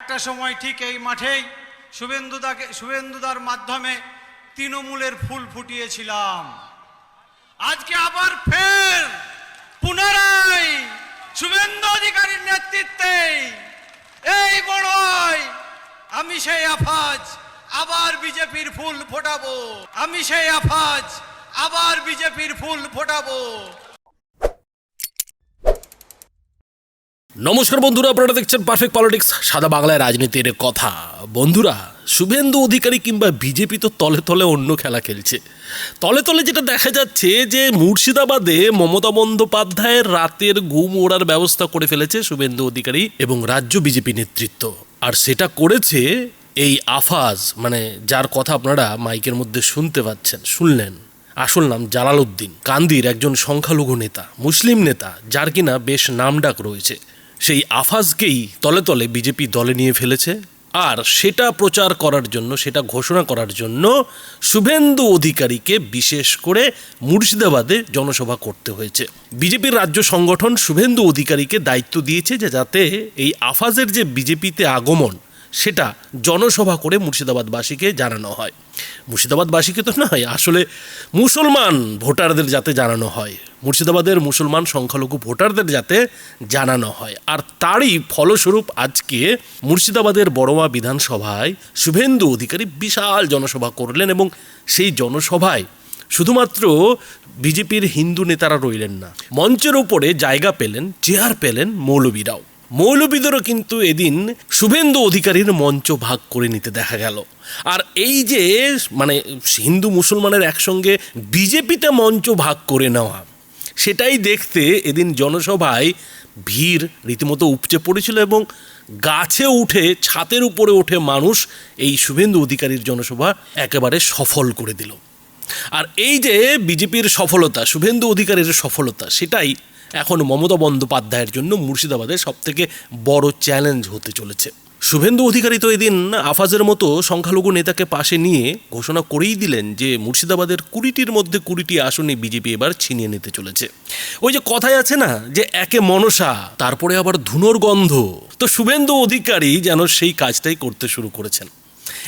একটা সময় ঠিক এই মাঠেই শুভেন্দুদাকে, শুভেন্দুদার মাধ্যমে তৃণমূলের ফুল ফুটিয়েছিলাম। আজকে আবার ফের পুনরায় শুভেন্দু অধিকারীর নেতৃত্বে এই বড়ই আমি সেই আফাজ আবার বিজেপির ফুল ফোটাবো। আমি সেই আফাজ আবার বিজেপির ফুল ফোটাবো। নমস্কার বন্ধুরা, আপনারা দেখছেন পারফেক্ট পলিটিক্স সাদা বাংলায় রাজনীতির কথা। বন্ধুরা, শুভেন্দু অধিকারী কিংবা বিজেপি তো তলে তলে অন্য খেলা খেলছে। তলে তলে যেটা দেখা যাচ্ছে যে মুর্শিদাবাদে মমতা বন্দ্যোপাধ্যায়ের রাতের ঘুম ওড়ার ব্যবস্থা করে ফেলেছে শুভেন্দু অধিকারী এবং রাজ্য বিজেপি নেতৃত্ব। আর সেটা করেছে এই আফাজ মানে যার কথা আপনারা মাইকের মধ্যে শুনতে পাচ্ছেন, শুনলেন। আসল নাম জালাল উদ্দিন, কান্দির একজন সংখ্যালঘু নেতা, মুসলিম নেতা, যার কিনা বেশ নামডাক রয়েছে। সেই আফাজকেই তলে তলে বিজেপি দলে নিয়ে ফেলেছে। আর সেটা প্রচার করার জন্য, সেটা ঘোষণা করার জন্য শুভেন্দু অধিকারীকে বিশেষ করে মুর্শিদাবাদে জনসভা করতে হয়েছে। বিজেপির রাজ্য সংগঠন শুভেন্দু অধিকারীকে দায়িত্ব দিয়েছে যে যাতে এই আফাজের যে বিজেপিতে আগমন সেটা জনসভা করে মুর্শিদাবাদবাসীকে জানানো হয়। মুর্শিদাবাদবাসীকে তো নয়, আসলে মুসলমান ভোটারদের যাতে জানানো হয়। মুর্শিদাবাদের মুসলমান সংখ্যালঘু ভোটারদের যাতে জানানো হয়। আর তারই ফলস্বরূপ আজকে মুর্শিদাবাদের বড়মা বিধানসভায় শুভেন্দু অধিকারী বিশাল জনসভা করলেন এবং সেই জনসভায় শুধুমাত্র বিজেপির হিন্দু নেতারা রইলেন না, মঞ্চের উপরে জায়গা পেলেন, চেয়ার পেলেন মৌলবীরাও মৌলবীদেরও কিন্তু এদিন শুভেন্দু অধিকারীর মঞ্চ ভাগ করে নিতে দেখা গেল। আর এই যে মানে হিন্দু মুসলমানের একসঙ্গে বিজেপিতে মঞ্চ ভাগ করে নেওয়া, সেটাই দেখতে এদিন জনসভায় ভিড় রীতিমতো উপচে পড়েছিল এবং গাছে উঠে, ছাতের উপরে উঠে মানুষ এই শুভেন্দু অধিকারীর জনসভা একেবারে সফল করে দিল। আর এই যে বিজেপির সফলতা, শুভেন্দু অধিকারীর সফলতা, সেটাই এখন মমতা বন্দ্যোপাধ্যায়ের জন্য মুর্শিদাবাদের সবথেকে বড় চ্যালেঞ্জ হতে চলেছে। শুভেন্দু অধিকারী তো এদিন আফাজের মতো সংখ্যালঘু নেতাকে পাশে নিয়ে ঘোষণা করেই দিলেন যে মুর্শিদাবাদের কুড়িটির মধ্যে কুড়িটি আসনে বিজেপি এবার ছিনিয়ে নিতে চলেছে। ওই যে কথায় আছে না, যে একে মনসা, তারপরে আবার ধুনোর গন্ধ। তো শুভেন্দু অধিকারী যেন সেই কাজটাই করতে শুরু করেছেন।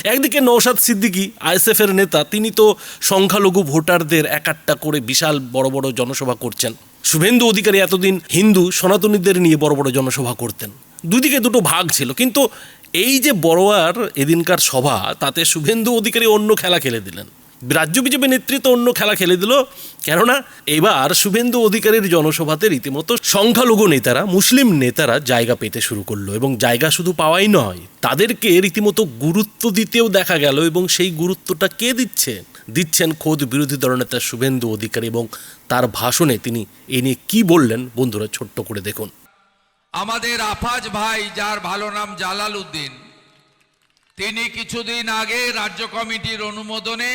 একদিকে নৌসাদ সিদ্দিকী, আইএসএফের নেতা, তিনি তো সংখ্যালঘু ভোটারদের একাট্টা করে বিশাল বড় বড় জনসভা করছেন। শুভেন্দু অধিকারী এতদিন হিন্দু সনাতনীদের নিয়ে বড় বড় জনসভা করতেন। দুদিকে দুটো ভাগ ছিল, কিন্তু এই যে বড়োয়ার এদিনকার সভা, তাতে শুভেন্দু অধিকারী অন্য খেলা খেলে দিলেন। রাজ্য বিজেপি নেতৃত্ব অন্য খেলা খেলে দিল। কেননা, এবার শুভেন্দু অধিকারীর জনসভাতে রীতিমতো সংখ্যালঘু নেতারা, মুসলিম নেতারা জায়গা পেতে শুরু করল এবং জায়গা শুধু পাওয়াই নয়, তাদেরকে রীতিমতো গুরুত্ব দিতেও দেখা গেল এবং সেই গুরুত্বটা কে দিচ্ছে? দিচ্ছেন খোদ বিরোধী দলনেতা শুভেন্দু অধিকারী এবং তার ভাষণে তিনি এ নিয়ে কী বললেন বন্ধুরা ছোট্ট করে দেখুন। আমাদের আফাজ ভাই, যার ভালো নাম জালাল উদ্দিন, তিনি কিছুদিন আগে রাজ্য কমিটির অনুমোদনে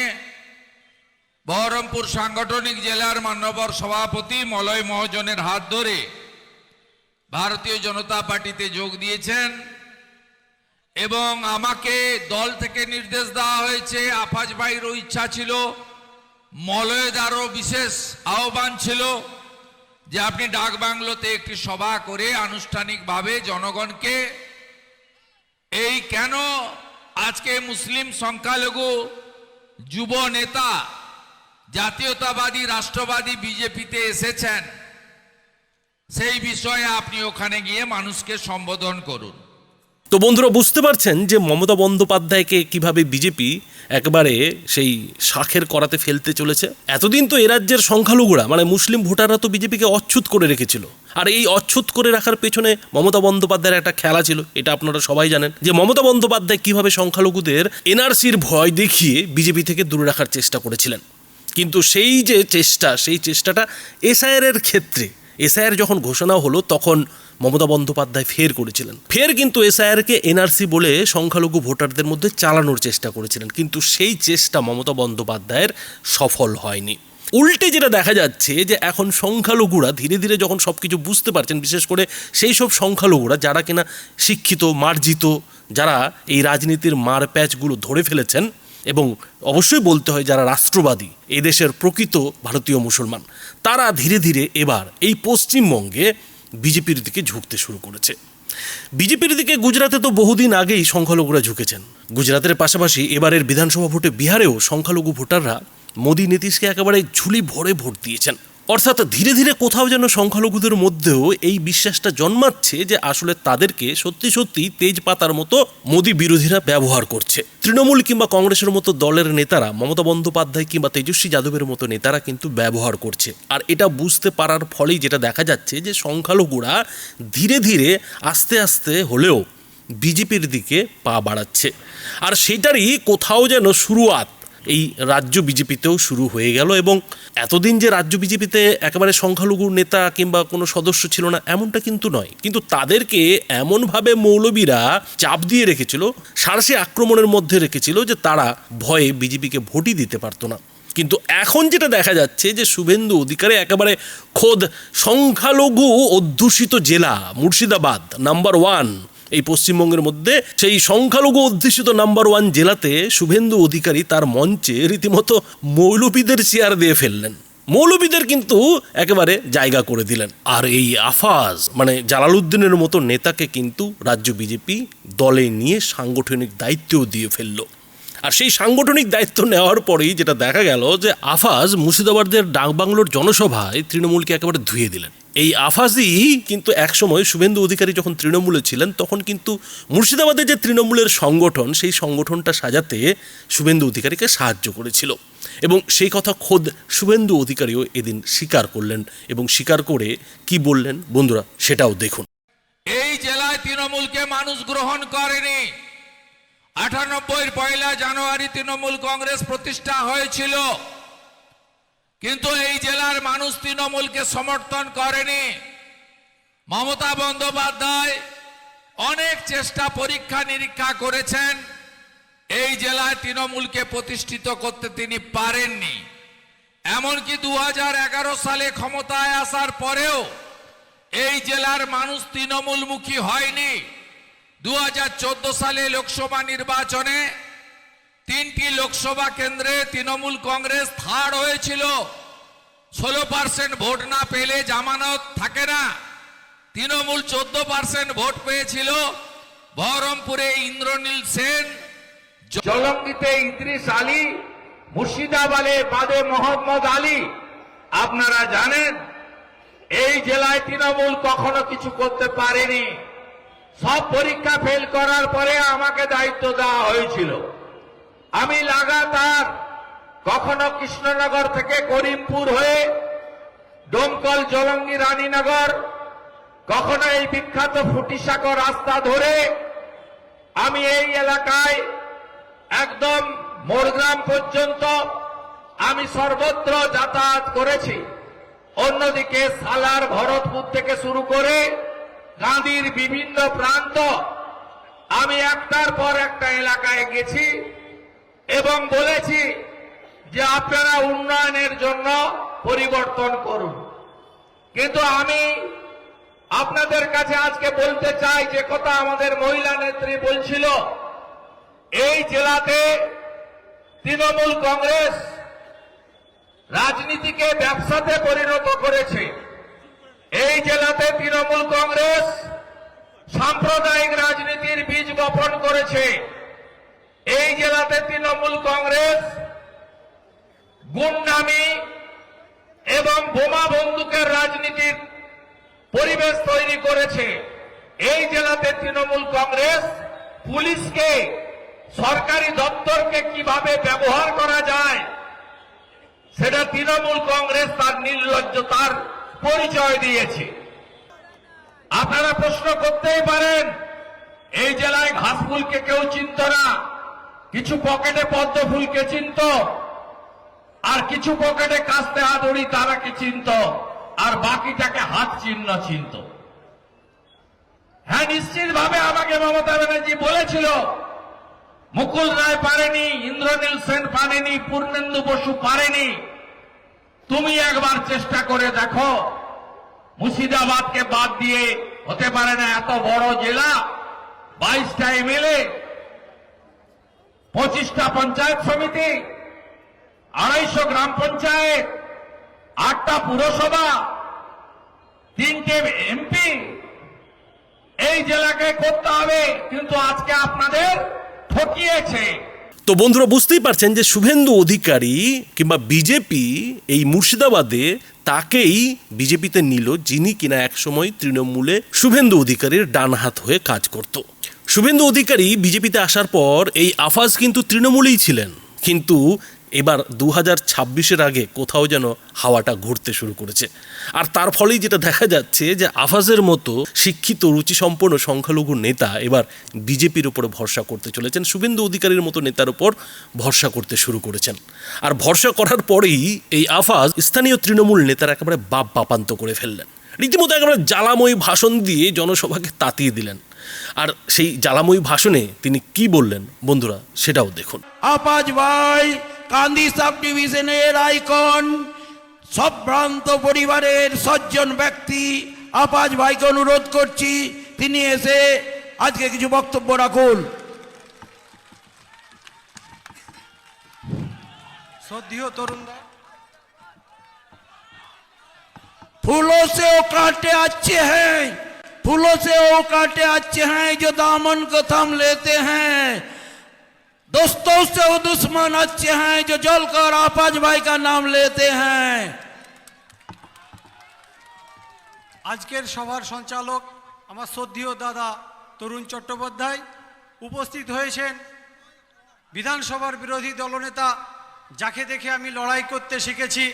বহরমপুর সাংগঠনিক জেলার মান্যবর সভাপতি মলয় মহাজনের হাত ধরে ভারতীয় জনতা পার্টিতে যোগ দিয়েছেন এবং আমাকে দল থেকে নির্দেশ দেওয়া হয়েছে, আফাজ ভাইয়েরও ইচ্ছা ছিল মলয়দারও বিশেষ আহ্বান ছিল যে আপনি ডাক বাংলোতে একটি সভা করে আনুষ্ঠানিকভাবে জনগণকে এই কেন আজকে মুসলিম সংখ্যালঘু যুব নেতা জাতীয়তাবাদী, রাষ্ট্রবাদী বিজেপিতে এসেছেন। সেই বিষয়ে আপনি ওখানে গিয়ে মানুষকে সম্বোধন করুন। তো বন্ধুরা, বুঝতে পারছেন যে মমতা বন্দ্যোপাধ্যায়কে কীভাবে বিজেপি একবারে সেই শাখের করাতে ফেলতে চলেছে? এতদিন তো এ রাজ্যের সংখ্যালঘুরা মানে মুসলিম ভোটাররা তো বিজেপিকে অচ্ছুত করে রেখেছিল। আর এই অচ্ছুত করে রাখার পেছনে মমতা বন্দ্যোপাধ্যায়ের একটা খেলা ছিল, এটা আপনারা সবাই জানেন, যে মমতা বন্দ্যোপাধ্যায় কীভাবে সংখ্যালঘুদের এনআরসির ভয় দেখিয়ে বিজেপি থেকে দূরে রাখার চেষ্টা করেছিলেন। কিন্তু সেই যে চেষ্টা, সেই চেষ্টাটা এসআইআর ক্ষেত্রে, এসআইআর যখন ঘোষণা হলো, তখন মমতা বন্দ্যোপাধ্যায় ফের করেছিলেন। ফের কিন্তু এসআইআরকে এনআরসি বলে সংখ্যালঘু ভোটারদের মধ্যে চালানোর চেষ্টা করেছিলেন। কিন্তু সেই চেষ্টা মমতা বন্দ্যোপাধ্যায়ের সফল হয়নি। উল্টে যেটা দেখা যাচ্ছে যে এখন সংখ্যালঘুরা ধীরে ধীরে যখন সব কিছু বুঝতে পারছেন, বিশেষ করে সেই সব সংখ্যালঘুরা যারা কিনা শিক্ষিত, মার্জিত, যারা এই রাজনীতির মার প্যাচগুলো ধরে ফেলেছেন এবং অবশ্যই বলতে হয় যারা রাষ্ট্রবাদী এদেশের প্রকৃত ভারতীয় মুসলমান, তারা ধীরে ধীরে এবার এই পশ্চিমবঙ্গে বিজেপির দিকে ঝুঁকতে শুরু করেছে। বিজেপির দিকে গুজরাতে তো বহুদিন আগেই সংখ্যালঘুরা ঝুঁকেছেন। গুজরাতের পাশাপাশি এবারের বিধানসভা ভোটে বিহারেও সংখ্যালঘু ভোটাররা মোদী নীতিশকে একেবারে ঝুলি ভরে ভোট দিয়েছেন। অর্থাৎ ধীরে ধীরে কোথাও যেন সংখ্যালঘুদের মধ্যেও এই বিশ্বাসটা জন্মাচ্ছে যে আসলে তাদেরকে সত্যি সত্যি তেজপাতার মতো মোদী বিরোধীরা ব্যবহার করছে। তৃণমূল কিংবা কংগ্রেসের মতো দলের নেতারা, মমতা বন্দ্যোপাধ্যায় কিংবা তেজস্বী যাদবের মতো নেতারা কিন্তু ব্যবহার করছে। আর এটা বুঝতে পারার ফলেই যেটা দেখা যাচ্ছে যে সংখ্যালঘুরা ধীরে ধীরে আস্তে আস্তে হলেও বিজেপির দিকে পা বাড়াচ্ছে। আর সেটারই কোথাও যেন শুরুয়াত এই রাজ্য বিজেপিতেও শুরু হয়ে গেল এবং এতদিন যে রাজ্য বিজেপিতে একেবারে সংখ্যালঘু নেতা কিংবা কোনো সদস্য ছিল না, এমনটা কিন্তু নয়। কিন্তু তাদেরকে এমনভাবে মৌলবীরা চাপ দিয়ে রেখেছিল সারসে আক্রমণের মধ্যে রেখেছিল যে তারা ভয়ে বিজেপিকে ভোটই দিতে পারতো না। কিন্তু এখন যেটা দেখা যাচ্ছে যে শুভেন্দু অধিকারে একেবারে খোদ সংখ্যালঘু অধ্যুষিত জেলা, মুর্শিদাবাদ, নাম্বার ওয়ান। এই পশ্চিমবঙ্গের মধ্যে সেই সংখ্যালঘু অধ্যুষিত নাম্বার ওয়ান জেলাতে শুভেন্দু অধিকারী তার মঞ্চে রীতিমতো মৌলবীদের চেয়ার দিয়ে ফেললেন। মৌলবীদের কিন্তু একেবারে জায়গা করে দিলেন। আর এই আফাজ মানে জালালউদ্দিনের মতো নেতাকে কিন্তু রাজ্য বিজেপি দলে নিয়ে সাংগঠনিক দায়িত্বও দিয়ে ফেলল। আর সেই সাংগঠনিক দায়িত্ব নেওয়ার পরেই যেটা দেখা গেল যে আফাজ মুর্শিদাবাদের ডাকবাংলোর জনসভায় তৃণমূলকে একেবারে ধুয়ে দিলেন। এই আফাজই কিন্তু একসময় শুভেন্দু অধিকারী যখন তৃণমূলে ছিলেন, তখন কিন্তু মুর্শিদাবাদে যে তৃণমূলের সংগঠন, সেই সংগঠনটা সাজাতে শুভেন্দু অধিকারীকে সাহায্য করেছিল। এবং সেই কথা খোদ শুভেন্দু অধিকারীও এদিন স্বীকার করলেন এবং স্বীকার করে কি বললেন বন্ধুরা, সেটাও দেখুন। এই জেলায় তৃণমূলকে মানুষ গ্রহণ করেনি। আটানব্বই পয়লা জানুয়ারি তৃণমূল কংগ্রেস প্রতিষ্ঠা হয়েছিল। কিন্তু এই জেলার মানুষ তৃণমূলকে সমর্থন করেনি। মমতা বন্দ্যোপাধ্যায় অনেক চেষ্টা পরীক্ষা নিরীক্ষা করেছেন। এই জেলায় তৃণমূলকে প্রতিষ্ঠিত করতে তিনি পারেননি। এমনকি দু হাজার এগারো সালে ক্ষমতায় আসার পরেও এই জেলার মানুষ তৃণমূলমুখী হয়নি। দু হাজার চোদ্দ সালে লোকসভা নির্বাচনে তিনটি লোকসভা কেন্দ্রে তৃণমূল কংগ্রেস থার্ড হয়েছিল। ষোলো পার্সেন্ট ভোট না পেলে জামানত থাকে না। তৃণমূল চোদ্দ পার্সেন্ট ভোট পেয়েছিল। বহরমপুরে ইন্দ্রনীল সেন জলঙ্গিতে ইদ্রিস আলী, মুর্শিদাবাদে বাদে মোহাম্মদ আলী। আপনারা জানেন, এই জেলায় তৃণমূল কখনো কিছু করতে পারেনি। সব পরীক্ষা ফেল করার পরে আমাকে দায়িত্ব দেওয়া হয়েছিল। আমি লাগাতার কখনো কৃষ্ণনগর থেকে করিমপুর হয়ে ডোমকল জলঙ্গি রানীনগর, কখনো এই বিখ্যাত ফুটিসাগর রাস্তা ধরে আমি এই এলাকায় একদম মোরগ্রাম পর্যন্ত আমি সর্বত্র যাতায়াত করেছি। অন্যদিকে সালার ভরতপুর থেকে শুরু করে গাঁদির বিভিন্ন প্রান্ত আমি একটার পর একটা এলাকায় গেছি। এবং বলেছি যে আপনারা উন্নয়নের জন্য পরিবর্তন করুন। কিন্তু আমি আপনাদের কাছে আজকে বলতে চাই যে কথা আমাদের মহিলা নেত্রী বলছিল, এই জেলাতে তৃণমূল কংগ্রেস রাজনীতিকে ব্যবসাতে পরিণত করেছে। এই জেলাতে তৃণমূল কংগ্রেস সাম্প্রদায়িক রাজনীতির বীজ বপন করেছে। এই জেলাতে তৃণমূল কংগ্রেস গুন্ডামি এবং বোমা বন্দুকের রাজনীতির পরিবেশ তৈরি করেছে। এই জেলাতে তৃণমূল কংগ্রেস পুলিশকে, সরকারি দপ্তরকে কীভাবে ব্যবহার করা যায়, সেটা তৃণমূল কংগ্রেস তার নির্লজ্জতার পরিচয় দিয়েছে। আপনারা প্রশ্ন করতেই পারেন, এই জেলায় ঘাসফুলকে কেউ চিনত না। কিছু পকেটে পদ্ম ফুলকে চিনত, আর কিছু পকেটে কাস্তে হাতুড়ি তারাকে চিনত, আর বাকিটাকে হাত চিহ্ন চিনত। হ্যাঁ নিশ্চিত ভাবে আমাকে মমতা ব্যানার্জি বলেছিল, মুকুল রায় পারেনি, ইন্দ্রনীল সেন পারেনি, পূর্ণেন্দু বসু পারেনি। তুমি একবার চেষ্টা করে দেখো, মুর্শিদাবাদকে বাদ দিয়ে হতে পারে না এত বড় জেলা বাইশটা এমএলএ পঁচিশটা পঞ্চায়েত সমিতি, আড়াইশো গ্রাম পঞ্চায়েত, আটটা পুরসভা, তিনটে এমপি। এই জেলাকে করতে হবে, কিন্তু আজকে আপনাদের ঠকিয়েছে। তো বন্ধুরা, বুঝতেই পারছেন যে শুভেন্দু অধিকারী কিংবা বিজেপি এই মুর্শিদাবাদে তাকেই বিজেপিতে নিল, যিনি কিনা একসময় তৃণমূলে শুভেন্দু অধিকারীর ডান হাত হয়ে কাজ করত। শুভেন্দু অধিকারী বিজেপিতে আসার পর এই আফাজ কিন্তু তৃণমূলেই ছিলেন। কিন্তু এবার দু হাজার ছাব্বিশের আগে কোথাও যেন হাওয়াটা ঘুরতে শুরু করেছে। আর তার ফলেই যেটা দেখা যাচ্ছে যে আফাজের মতো শিক্ষিত, রুচিসম্পন্ন সংখ্যালঘু নেতা এবার বিজেপির উপরে ভরসা করতে চলেছেন। শুভেন্দু অধিকারীর মতো নেতার উপর ভরসা করতে শুরু করেছেন। আর ভরসা করার পরেই এই আফাজ স্থানীয় তৃণমূল নেতারা একেবারে বাপ বাপান্ত করে ফেললেন। রীতিমতো একেবারে জ্বালাময়ী ভাষণ দিয়ে জনসভাকে তাতিয়ে দিলেন। আর সেই জ্বালাময়ী ভাষণে তিনি কি বললেন বন্ধুরা সেটাও দেখুন আপাজ ভাই কান্দি সাব ডিভিশনের আইকন সম্ভ্রান্ত পরিবারের সজ্জন ব্যক্তি আপাজ ভাইকে অনুরোধ করছি তিনি এসে আজকে কিছু বক্তব্য রাখুন শ্রদ্ধীয় তরুণরা फूलों से वो कांटे अच्छे हैं फूलों से वो कांटे अच्छे हैं जो दामन को थम लेते हैं दोस्तों से वो दुश्मन अच्छे हैं जो जलकर आपाज भाई का नाम लेते हैं আজকের সভার সঞ্চালক আমার শ্রদ্ধীয় দাদা তরুণ চট্টোপাধ্যায় উপস্থিত হয়েছেন বিধানসভার বিরোধী দলনেতা যাকে দেখে আমি লড়াই করতে শিখেছি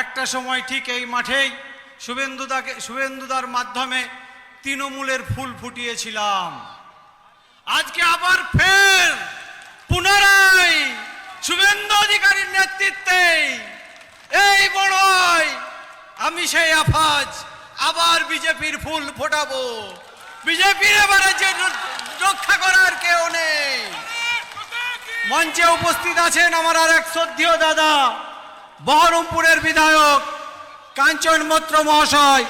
একটা সময় ঠিক এই মাঠেই শুভেন্দুদাকে শুভেন্দুদার মাধ্যমে তৃণমূলের ফুল ফুটিয়েছিলাম। আজকে আবার ফের পুনরায় শুভেন্দু অধিকারীর নেতৃত্বে এই বড়ই আমি সেই আফাজ আবার বিজেপির ফুল ফোটাবো। বিজেপির এবারে যে রক্ষা করার কেউ নেই। মঞ্চে উপস্থিত আছেন আমার আর এক শ্রদ্ধেয় দাদা, বহরমপুরের বিধায়ক কাঞ্চন মৈত্র মহাশয়।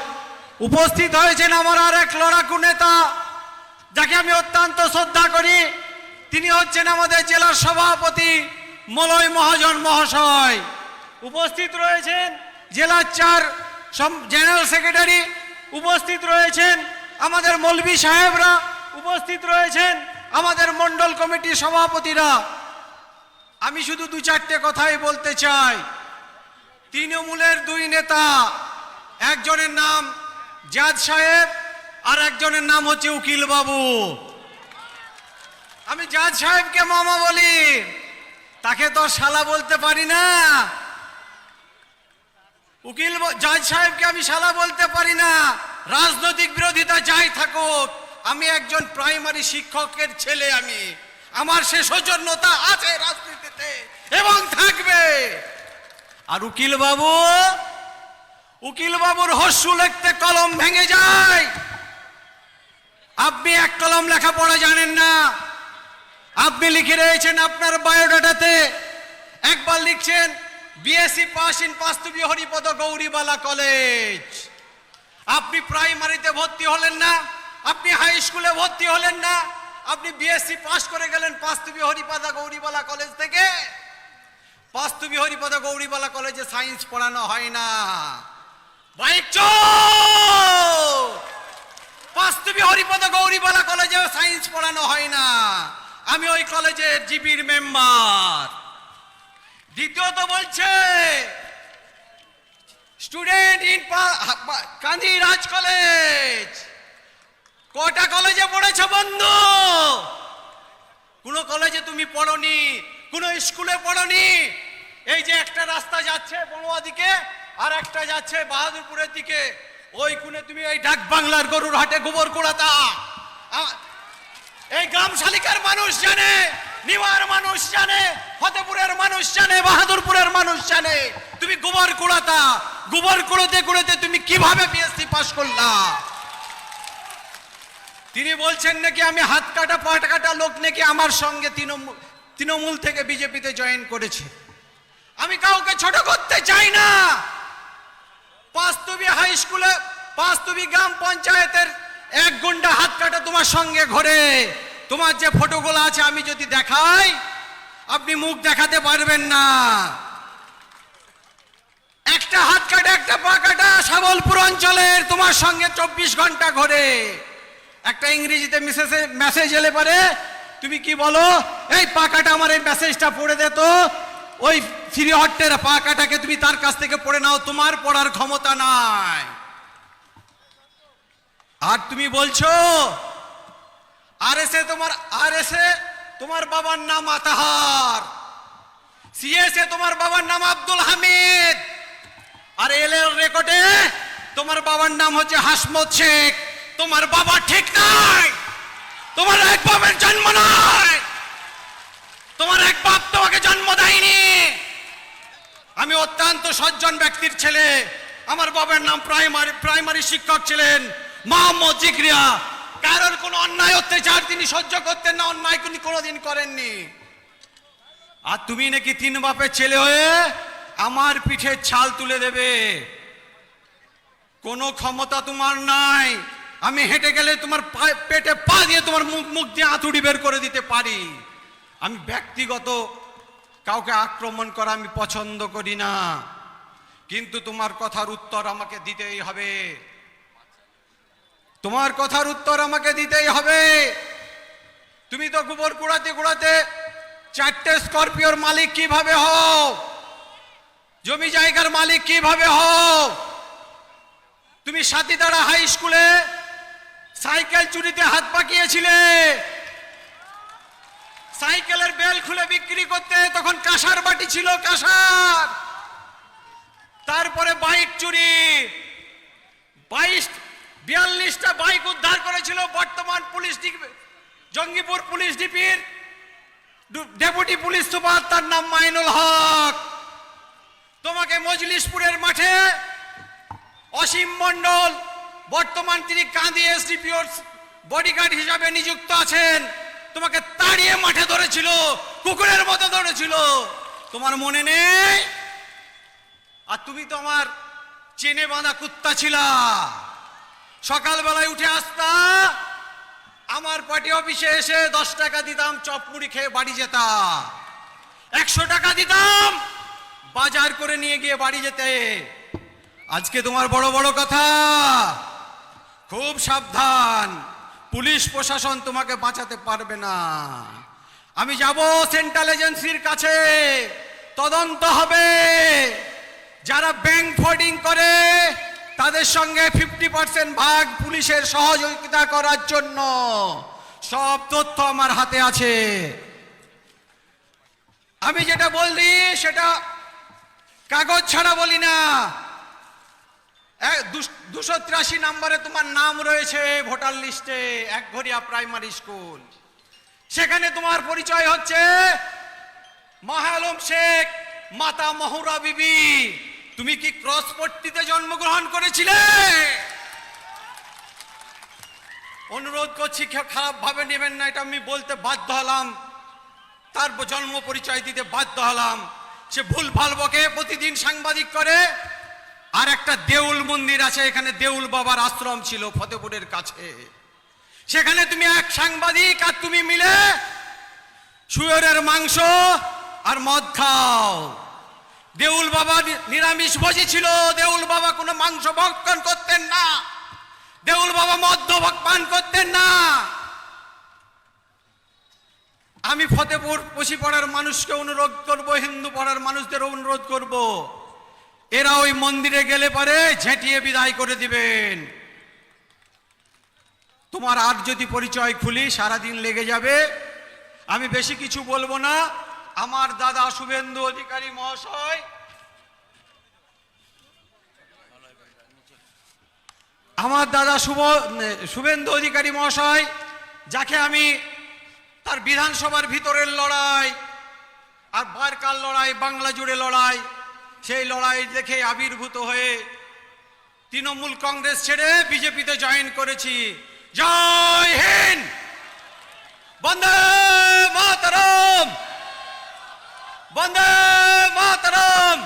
উপস্থিত হয়েছেন আমার আর এক লড়াকু নেতা, যাকে আমি অত্যন্ত শ্রদ্ধা করি। তিনি হচ্ছেন আমাদের জেলার সভাপতি মলয় মহাজন মহাশয়। উপস্থিত রয়েছেন জেলার চার জেনারেল সেক্রেটারি। উপস্থিত রয়েছেন আমাদের মৌলবী সাহেবরা। উপস্থিত রয়েছেন আমাদের মণ্ডল কমিটির সভাপতিরা। আমি শুধু দু চারটে কথাই বলতে চাই। তৃণমূলের দুই নেতা, একজনের নাম জাজ সাহেব আর একজনের নাম হচ্ছে উকিল বাবু আমি জাজ সাহেবকে মামা বলি। তাকে তো শালা বলতে পারি না। উকিল জাজ সাহেবকে আমি শালা বলতে পারি না। রাজনৈতিক বিরোধিতা যাই থাকুক, আমি একজন প্রাইমারি শিক্ষকের ছেলে আমি। আমার সে সৌজন্যতা আছে রাজনীতিতে এবং থাকবে। আর উকিল বাবু উকিল বাবুর হস্যু লিখতে কলম ভেঙে যায়। আপনি এক কলম লেখাপড়া জানেন না। আপনি লিখে রয়েছেন আপনার বায়োডাটাতে। একবার লিখছেন বিএসসি পাস ইন পাস্তুবি হরিপদ গৌরীবালা কলেজ। আপনি প্রাইমারিতে ভর্তি হলেন না, আপনি হাই স্কুলে ভর্তি হলেন না, আপনি বিএসসি পাস করে গেলেন পাস্তুবি হরিপদা গৌরীবালা কলেজ থেকে। পাস্তুবি হরিপদা গৌরীবালা কলেজে সায়েন্স পড়ানো হয় না। বাইক চোর! বাস্তবে হরিপদ গৌরীবালা কলেজে সায়েন্স পড়ানো হয় না। আমি ওই কলেজের জিবির মেম্বার। দ্বিতীয়ত বলছে, student in Kandi Raj college. কটা কলেজে পড়েছ বন্ধু? কোন কলেজে তুমি পড়নি, কোন স্কুলে পড়নি? এই যে একটা রাস্তা যাচ্ছে বড়ুয়া দিকে আর একটা যাচ্ছে বাহাদুরপুরের দিকে। ওই কোণে তুমি এই ডাক বাংলার গরুর হাটে গোবর কুড়াতা। এই গ্রাম শালিকার মানুষ জানে, নিওয়ার মানুষ জানে, ফতেপুরের মানুষ জানে, বাহাদুরপুরের মানুষ জানে। তুমি গোবর কুড়াতা। গোবর কুড়োতে কুড়োতে তুমি কীভাবে বিএসসি পাস করলা? তিনি বলছেন নাকি আমি হাত কাটা, পাট কাটা লোক নাকি আমার সঙ্গে তৃণমূল তৃণমূল থেকে বিজেপিতে জয়েন করেছে। আমি কাউকে ছোট করতে চাই না। পাঁচতুবি হাই স্কুলে পাঁচতুবি গ্রাম পঞ্চায়েতের এক গুন্ডা হাত কাটা তোমার সঙ্গে ঘরে। তোমার যে ফটোগুলো আছে আমি যদি দেখাই, আপনি মুখ দেখাতে পারবেন না। একটা হাত কাটা, একটা পা কাটা সাবলপুর অঞ্চলের তোমার সঙ্গে চব্বিশ ঘণ্টা ঘরে। একটা ইংরেজিতে মেসেজে মেসেজ এলে পারে তুমি কি বলো, এই পাকাটা আমার এই মেসেজটা পড়ে দে তো। ওই ফ্রি হট্টের পাকাটাকে তুমি তার কাছ থেকে পড়ে নাও, তোমার পড়ার ক্ষমতা নাই। আর তুমি বলছো আর এসে তোমার আর এসে তোমার বাবার নাম আতাহার, সিএসএ তোমার বাবার নাম আব্দুল হামিদ, আর এল এর রেকর্ডে তোমার বাবার নাম হচ্ছে হাসমত শেখ। তোমার বাবা ঠিক নাই, তোমার এক বাবার জন্ম নয় তোমার এক বাপ তোমাকে জন্ম দেয়নি। আমি অত্যন্ত সজ্জন ব্যক্তির ছেলে। আমার বাবার নাম প্রাইমারি প্রাইমারি শিক্ষক ছিলেন মোহাম্মদ জিগরিয়া কারোর কোনো অন্যায়, অত্যাচার তিনি সহ্য করতেন না, অন্যায় তিনি কোনোদিন করেননি। আর তুমি নাকি তিন বাপের ছেলে হয়ে আমার পিঠে ছাল তুলে দেবে। কোনো ক্ষমতা তোমার নাই। আমি হেঁটে গেলে তোমার পেটে পা দিয়ে তোমার মুখ মুখ দিয়ে আঁতুড়ি বের করে দিতে পারি। আমি ব্যক্তিগত কাউকে আক্রমণ করা আমি পছন্দ করি না। কিন্তু তোমার কথার উত্তর আমাকে দিতেই হবে। তোমার কথার উত্তর আমাকে দিতেই হবে। তুমি তো গোবর কুড়াতে কুড়াতে চারটে স্করপিওর মালিক কীভাবে হও? জমি জায়গার মালিক কীভাবে হও? তুমি সাতিদাড়া হাই স্কুলে সাইকেল চুরিতে হাত পাকিয়েছিলে। সাইকেলের বেল খুলে বিক্রি করতে তখন কাঁসার বাটি ছিল, কাঁসার। তারপরে বাইক চুরি। বাইশ বিয়াল্লিশটা বাইক উদ্ধার করেছিল বর্তমান পুলিশ জঙ্গিপুর পুলিশ ডিপির ডেপুটি পুলিশ সুপার, তার নাম মাইনুল হক। তোমাকে মজলিশপুরের মাঠে অসীম মণ্ডল, বর্তমান তিনি কাঁদি এসডিপিওর বডিগার্ড হিসাবে নিযুক্ত আছেন। তোমাকে তাড়িয়ে মাঠে ধরেছিল কুকুরের মতো ধরেছিল। তোমার মনে নেই? আর তুমি তো আমার চেনে বাঁধা কুত্তা ছিলা। সকালবেলায় উঠে আসতা, আমার পার্টি অফিসে এসে দশ টাকা দিতাম, চপ মুড়ি খেয়ে বাড়ি যেতাম একশো টাকা দিতাম, বাজার করে নিয়ে গিয়ে বাড়ি যেতে। আজকে তোমার বড় বড় কথা, খুব সাবধান। পুলিশ প্রশাসন তোমাকে বাঁচাতে পারবে না। আমি যাব সেন্ট্রাল এজেন্সির কাছে। তদন্ত হবে। যারা ব্যাংক ফোর্ডিং করে, তাদের সঙ্গে ফিফটি পার্সেন্ট ভাগ পুলিশের সহযোগিতা করার জন্য। সব তথ্য আমার হাতে আছে। আমি যেটা বলি সেটা কাগজ ছাড়া বলি না। দুশো তিরাশি নম্বরে তোমার নাম রয়েছে ভোটার লিস্টে একঘরিয়া প্রাইমারি স্কুল। সেখানে তোমার পরিচয় হচ্ছে মাহালম শেখ মাতা মহুরা বিবি। তুমি কি ক্রস পট্টিতে জন্মগ্রহণ করেছিলে? অনুরোধ করছি, কেউ খারাপ ভাবে নেবেন না, এটা আমি বলতে বাধ্য হলাম। তার জন্ম পরিচয় দিতে বাধ্য হলাম। সে ভুল ভালো বকে প্রতিদিন সাংবাদিক করে আর একটা দেউল মন্দির আছে, এখানে দেউল বাবার আশ্রম ছিল ফতেপুরের কাছে। সেখানে তুমি এক সাংবাদিক আর তুমি মিলে শুয়োরের মাংস আর মদ খাও। দেউল বাবা নিরামিষ ভোজি ছিল, দেউল বাবা কোনো মাংস ভক্ষণ করতেন না। দেউল বাবা মদ্য পান করতেন না। আমি ফতেপুর পশি পাড়ার মানুষকে অনুরোধ করব, হিন্দু পাড়ার মানুষদের অনুরোধ করব। এরা ওই মন্দিরে গেলে পারে, ঝেঁটিয়ে বিদায় করে দিবেন। তোমার আর যদি পরিচয় খুলি, সারাদিন লেগে যাবে। আমি বেশি কিছু বলব না। আমার দাদা শুভেন্দু অধিকারী মহাশয়, আমার দাদা শুভ, শুভেন্দু অধিকারী মহাশয়, যাকে আমি তার বিধানসভার ভিতরের লড়াই আর বারকার লড়াই, বাংলা জুড়ে লড়াই সেই লড়াই দেখে আবির্ভূত হয়ে তৃণমূল কংগ্রেস ছেড়ে বিজেপিতে জয়েন করেছি। জয় হিন্দ! বন্দে মাতারাম! বন্দে মাতারাম!